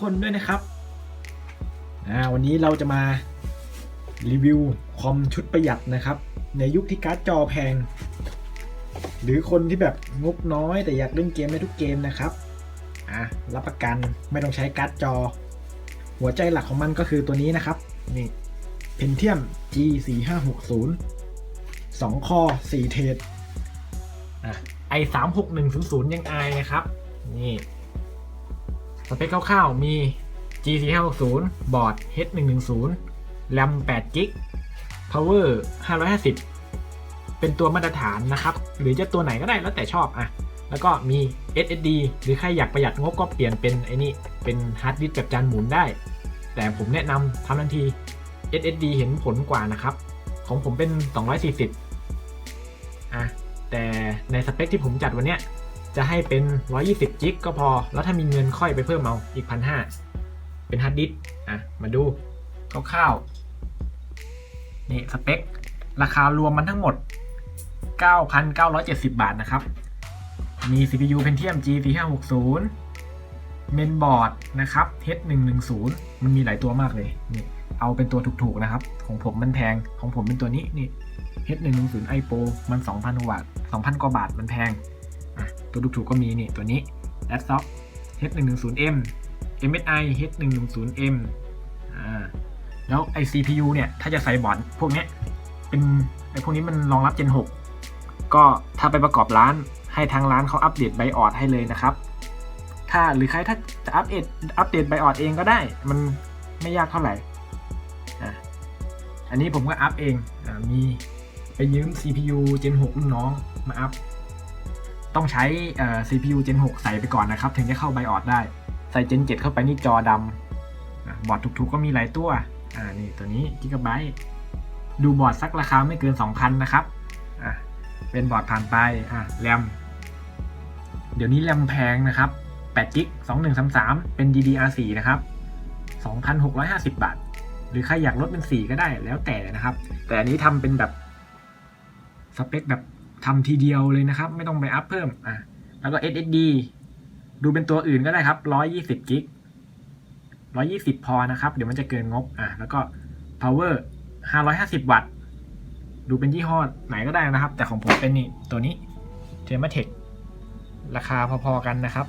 คนด้วยนะครับอ่าวันนี้เราจะมารีวิวคอมชุดประหยัดนะครับ ในยุคที่การ์ดจอแพง หรือคนที่แบบงบน้อยแต่อยากเล่นเกมได้ทุกเกมนะครับอะรับประกันไม่ต้องใช้การ์ดจอ หัวใจหลักของมันก็คือตัวนี้นะครับนี่ Pentium G 4 5 6 0 2คอ4เทรดอะ i 3 6 1 0 0ยังอายนะครับ นี่ สเปคคร่าวๆมี G 4 5 6 0บอร์ด H 1 1 0 RAM 8 g b Power 550 เป็นตัวมาตรฐานนะครับ หรือจะตัวไหนก็ได้แล้วแต่ชอบอะ แล้วก็มี SSD หรือใครอยากประหยัดงบก็เปลี่ยนเป็นไอ้นี่ เป็นฮาร์ดดิสก์แบบจานหมุนได้ แต่ผมแนะนำทำทันที SSD เห็นผลกว่านะครับ ของผมเป็น 240 อะ แต่ในสเปคที่ผมจัดวันเนี้ย จะให้เป็น 120จิกก็พอ แล้วถ้ามีเงินค่อยไปเพิ่มเอาอีก1,500เป็นฮาร์ดดิสอะ มาดูคร่าวๆนี่สเปค ราคารวมมันทั้งหมด 9,970 บาทนะครับ มี CPU Pentium G4560 เมนบอร์ดนะครับ H110 มันมีหลายตัวมากเลยนี่เอาเป็นตัวถูกๆนะครับ ของผมมันแพงของผมเป็นตัวนี้นี่ H110 iPro มัน 2,000กว่าบาท2,000 กว่าบาทมันแพง ตัวถูกๆก็มีนี่ตัวนี้ a d s o c H110M MSI H110M อ่าแล้วไอ CPU เนี่ย ถ้าจะใส่บอร์ดพวกนี้เป็นไอพวกนี้มันรองรับ Gen 6 ก็ถ้าไปประกอบร้านให้ทางร้านเขาอัปเดตไบออดให้เลยนะครับ ถ้าหรือใครถ้าจะอัปเดตอัปเดตไบออดเองก็ได้ มันไม่ยากเท่าไหร่อะอันนี้ผมก็อัพเองอมีไปยืม CPU Gen 6 รุ่นน้องมาอัพ ต้องใช้ CPU Gen 6 ใส่ไปก่อนนะครับ ถึงจะเข้าไบออดได้ ใส่ Gen 7 เข้าไปนี่จอดำบอร์ดถูกๆก็มีหลายตัว อ่า นี่ตัวนี้ Gigabyte ดูบอร์ดสักราคาไม่เกิน 2,000 นะครับ อะ เป็นบอร์ดผ่านไป อะ แรม เดี๋ยวนี้แรมแพงนะครับ8กิก2133 เป็น DDR4 นะครับ 2,650 บาท หรือใครอยากลดเป็น 4 ก็ได้แล้วแต่นะครับ แต่อันนี้ทำเป็นแบบ สเปคแบบ ทำทีเดียวเลยนะครับ ไม่ต้องไปอัพเพิ่มอะแล้วก็ SSD ดูเป็นตัวอื่นก็ได้ครับ120กิก120 พอนะครับ เดี๋ยวมันจะเกินงบอะแล้วก็ power 550 วัตต์ ดูเป็นยี่ห้อไหนก็ได้นะครับ แต่ของผมเป็นนี่ตัวนี้ t e r m a t e c h ราคาพอๆกันนะครับ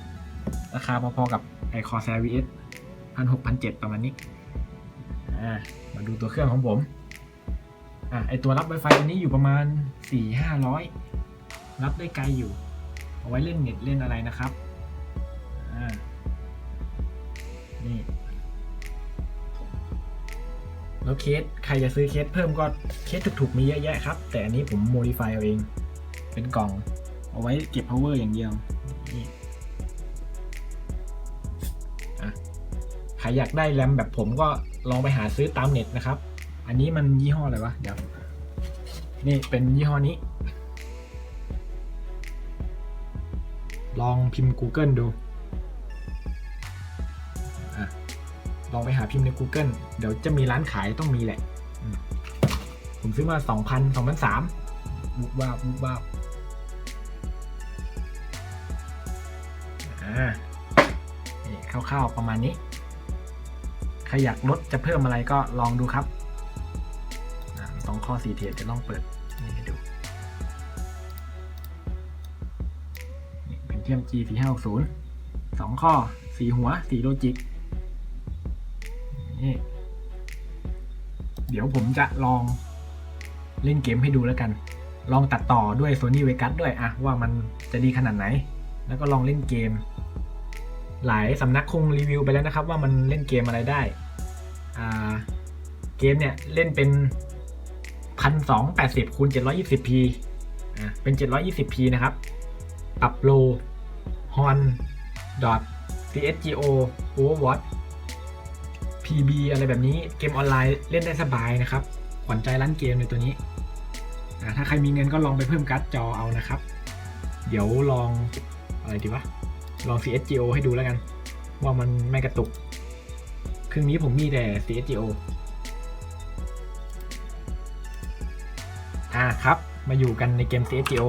ราคาพอๆกับไอคอ r VS พันหกพันเจ็ดประมาณนี้ มาดูตัวเครื่องของผม อ่าไอตัวรับ Wi-Fi ตัวนี้อยู่ประมาณสี่ห้าร้อยรับได้ไกลอยู่ เอาไว้เล่นเน็ตเล่นอะไรนะครับอ่านี่แล้วเคสใครจะซื้อเคสเพิ่มก็เคสถูกๆมีเยอะแยะครับ แต่อันนี้ผมโมดิฟายเอาเอง เป็นกล่อง เอาไว้เก็บ power อย่างเดียวนี่ใครอยากได้แรมแบบผมก็ลองไปหาซื้อตามเน็ตนะครับ อันนี้มันยี่ห้ออะไรวะ เดี๋ยว นี่เป็นยี่ห้อนี้ ลองพิมพ์ Google ดูอลองไปหาพิมพ์ใน Google เดี๋ยวจะมีร้านขายต้องมีแหละ ผมซื้อมา2,000 2,003บุบวาบบุบวาบอ่านี่คร่าวๆประมาณนี้ ใครอยากลดจะเพิ่มอะไรก็ลองดูครับ ข้อสีเทียจะลองเปิดนี่ให้ดูเป็นเทียม G 4 5 6 0สองข้อสีหัวสีโลจิกนี่เดี๋ยวผมจะลองเล่นเกมให้ดูแล้วกัน ลองตัดต่อด้วย Sony Vegas ด้วยอะว่ามันจะดีขนาดไหน แล้วก็ลองเล่นเกม หลายสำนักคงรีวิวไปแล้วนะครับ ว่ามันเล่นเกมอะไรได้ เกมเนี่ยเล่นเป็น พันสองแปดสิบคูณเจ็ดร้อยี่สิบพีอ่าเป็นเจ็ดร้อยี่สิบพีนะครับ ปรับโลฮอนดอท csgo overwatch PB อะไรแบบนี้เกมออนไลน์เล่นได้สบายนะครับขวัญใจร้านเกมในตัวนี้ ถ้าใครมีเงินก็ลองไปเพิ่มการ์ดจอเอานะครับ เดี๋ยวลองอะไรดีวะ ลอง CSGO ให้ดูแล้วกัน ว่ามันไม่กระตุก เครื่องนี้ผมมีแต่ CSGO อ่าครับ มาอยู่กันในเกม CSGO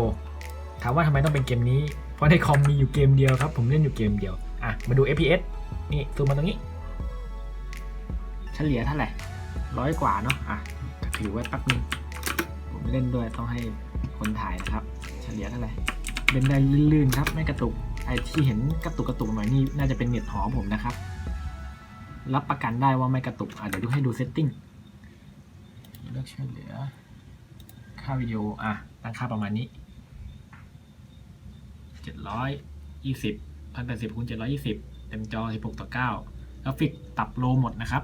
ถามว่าทำไมต้องเป็นเกมนี้ เพราะในคอมมีอยู่เกมเดียวครับ ผมเล่นอยู่เกมเดียว อะ มาดู FPS นี่ซูมมาตรงนี้ เฉลี่ยเท่าไหร่ร้อยกว่าเนาะ อะถือไว้แป๊บนึง ผมเล่นด้วยต้องให้คนถ่ายนะครับ เฉลี่ยเท่าไหร่เล่นได้ลื่นๆครับ ไม่กระตุก ไอ้ที่เห็นกระตุกกระตุกหน่อยนี่น่าจะเป็นเน็ตหอผมนะครับ รับประกันได้ว่าไม่กระตุก อะเดี๋ยวดูให้ดูเซตติ้งเลือกเหลือ ค่าวิดีโออะตั้งค่าประมาณนี้เจ็ดร้อยยี่สิบพันแปดสิบคูณเจ็ดร้อยยี่สิบเต็มจอสิบหกต่อเก้ากราฟิกตับโลหมดนะครับ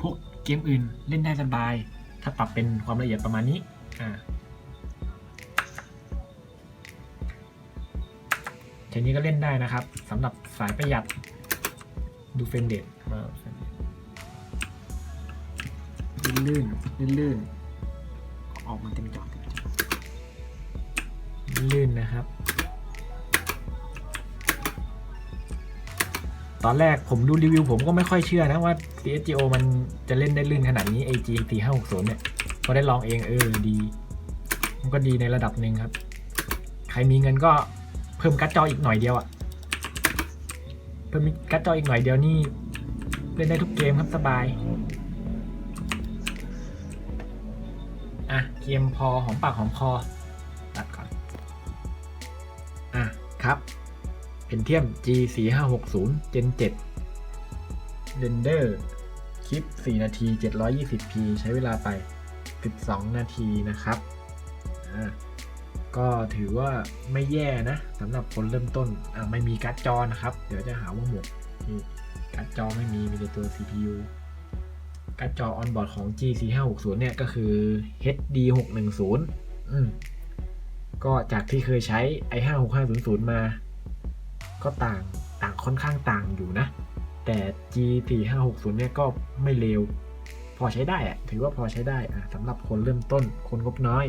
พวกเกมอื่นเล่นได้สบาย ถ้าปรับเป็นความละเอียดประมาณนี้อ่าทีนี้ก็เล่นได้นะครับสำหรับสายประหยัดดูเฟรมเรทมาลื่นลื่นลื่น ออกมาเต็มจอเต็มจอลื่นนะครับ ตอนแรกผมดูรีวิวผมก็ไม่ค่อยเชื่อนะว่า CSGO มันจะเล่นได้ลื่นขนาดนี้ AG 4560เนี่ย พอได้ลองเองเออดี มันก็ดีในระดับหนึ่งครับ ใครมีเงินก็เพิ่มการ์ดจออีกหน่อยเดียวอะเพิ่มการ์ดจออีกหน่อยเดียวนี่เล่นได้ทุกเกมครับสบาย อะเกมพอหอมปากหอมคอ ตัดก่อน อะ ครับ Pentium G 4 5 6 0 Gen 7 Render คลิป 4 นาที 720p ใช้เวลาไป 12 นาทีนะครับ อ่าก็ถือว่าไม่แย่นะสำหรับคนเริ่มต้นอ่าไม่มีการ์ดจอนะครับ เดี๋ยวจะหาว่าหมกนี่การ์ดจอไม่มีมีแต่ตัว CPU การ์ดจอออนบอร์ดของ G 4 5 6 0เนี่ยก็คือ HD 610อืมก็จากที่เคยใช้ i 5 6 5 0 0มา ก็ต่างต่างค่อนข้างต่างอยู่นะ แต่ G 4 5 6 0เนี่ยก็ไม่เลวพอใช้ได้อะถือว่าพอใช้ได้อะสำหรับคนเริ่มต้นคนงบน้อย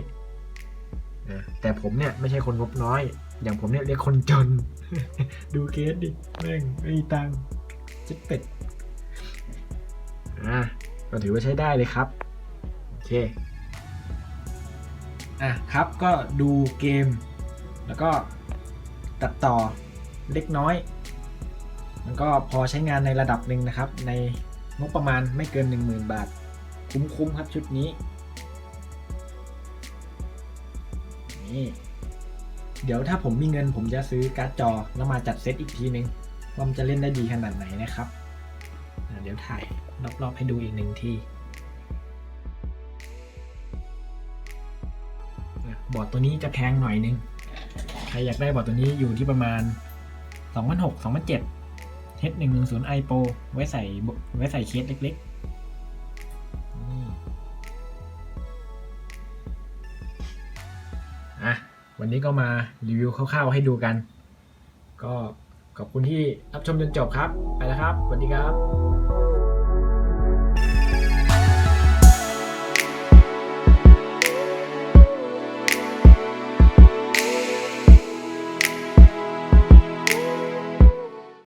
นะแต่ผมเนี่ยไม่ใช่คนงบน้อย อย่างผมเนี่ยเรียกคนจน ดูเคสดิแม่งไม่มีตังค์จิตเป็ดอะ ก็ถือว่าใช้ได้เลยครับ โอเค อะครับก็ดูเกม แล้วก็ตัดต่อเล็กน้อย มันก็พอใช้งานในระดับหนึ่งนะครับ ในงบประมาณไม่เกิน 10,000 บาท คุ้มๆครับชุดนี้ นี่เดี๋ยวถ้าผมมีเงินผมจะซื้อการ์ดจอแล้วมาจัดเซตอีกทีนึงว่ามันจะเล่นได้ดีขนาดไหนนะครับ เดี๋ยวถ่ายรอบๆให้ดูอีกหนึ่งที่บอร์ดตัวนี้จะแพงหน่อยนึง ใครอยากได้บอร์ดตัวนี้อยู่ที่ประมาณ2006 2007 H110 i Pro ไว้ใส่ไว้ใส่เคสเล็กๆนี่อะ วันนี้ก็มารีวิวคร่าวๆให้ดูกัน ก็ ขอบคุณที่รับชมจนจบครับ ไปแล้วครับ สวัสดีครับ